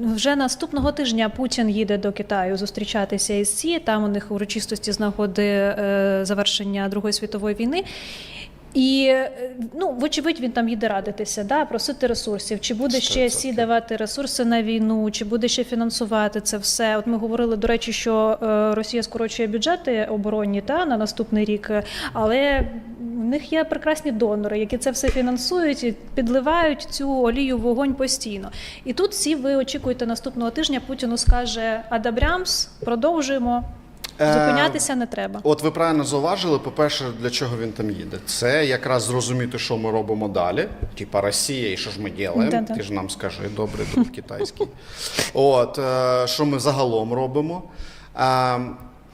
Вже наступного тижня Путін їде до Китаю зустрічатися із Сі. Там у них урочистості з нагоди е, завершення Другої світової війни. І е, ну, вочевидь, він там їде радитися, да, просити ресурсів. Чи буде ще Сі давати ресурси на війну, чи буде ще фінансувати це все? От ми говорили, до речі, що е, Росія скорочує бюджети оборонні та на наступний рік, але них є прекрасні донори, які це все фінансують і підливають цю олію в вогонь постійно. І тут всі ви очікуєте наступного тижня. Путіну скаже Адабрямс, продовжуємо. Е, Зупинятися не треба. От ви правильно зауважили, по-перше, для чого він там їде. Це якраз зрозуміти, що ми робимо далі. Типа Росія, і що ж ми? Да-да. Ти ж нам скажи, добрий друг китайський. От, е, що ми загалом робимо? Е,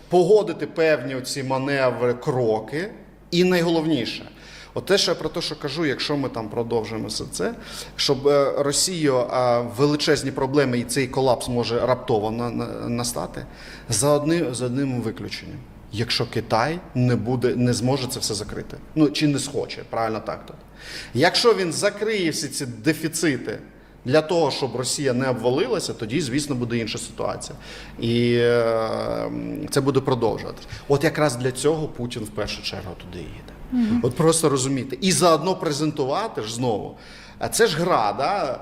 погодити певні оці маневри, кроки. І найголовніше, от те, що я про те, що кажу, якщо ми там продовжуємо все це, щоб е, Росію величезні проблеми і цей колапс може раптово на- на- настати за одним, за одним виключенням. Якщо Китай не буде, не зможе це все закрити. Ну чи не схоче, правильно так тут. Якщо він закриє всі ці дефіцити для того, щоб Росія не обвалилася, тоді, звісно, буде інша ситуація. І е, це буде продовжуватися. От якраз для цього Путін в першу чергу туди їде. От просто розуміти. І заодно презентувати ж знову. А це ж гра, да?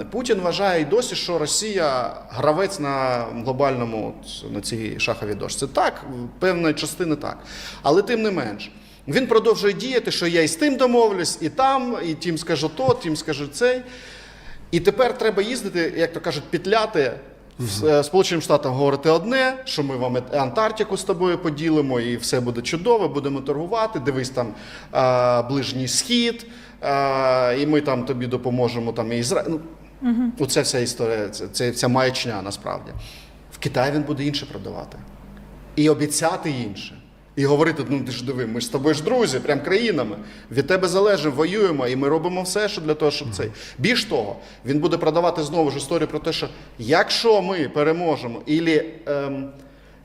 Е, Путін вважає і досі, що Росія гравець на глобальному на цій шаховій дошці. Так, певної частини так. Але тим не менш. Він продовжує діяти, що я і з тим домовлюсь, і там, і тим скажу то, тим скажу цей. І тепер треба їздити, як то кажуть, пітляти. в е, Сполученим Штатам говорити одне, що ми вам Антарктику з тобою поділимо, і все буде чудово, будемо торгувати. Дивись там е, ближній схід, е, і ми там тобі допоможемо. Там і Ізраїль. Ну, Оце вся історія, це, це вся маячня насправді. В Китаї він буде інше продавати. І обіцяти інше. І говорити, ну ти ж диви, ми ж з тобою ж друзі, прям країнами. Від тебе залежимо, воюємо, і ми робимо все, що для того, щоб цей. Більш того, він буде продавати знову ж історію про те, що якщо ми переможемо ілі ем,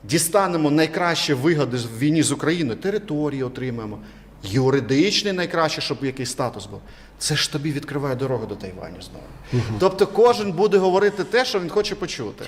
дістанемо найкращі вигоди в війні з Україною, території отримаємо, юридичний найкраще, щоб якийсь статус був. Це ж тобі відкриває дорогу до Тайваню знову. Тобто кожен буде говорити те, що він хоче почути.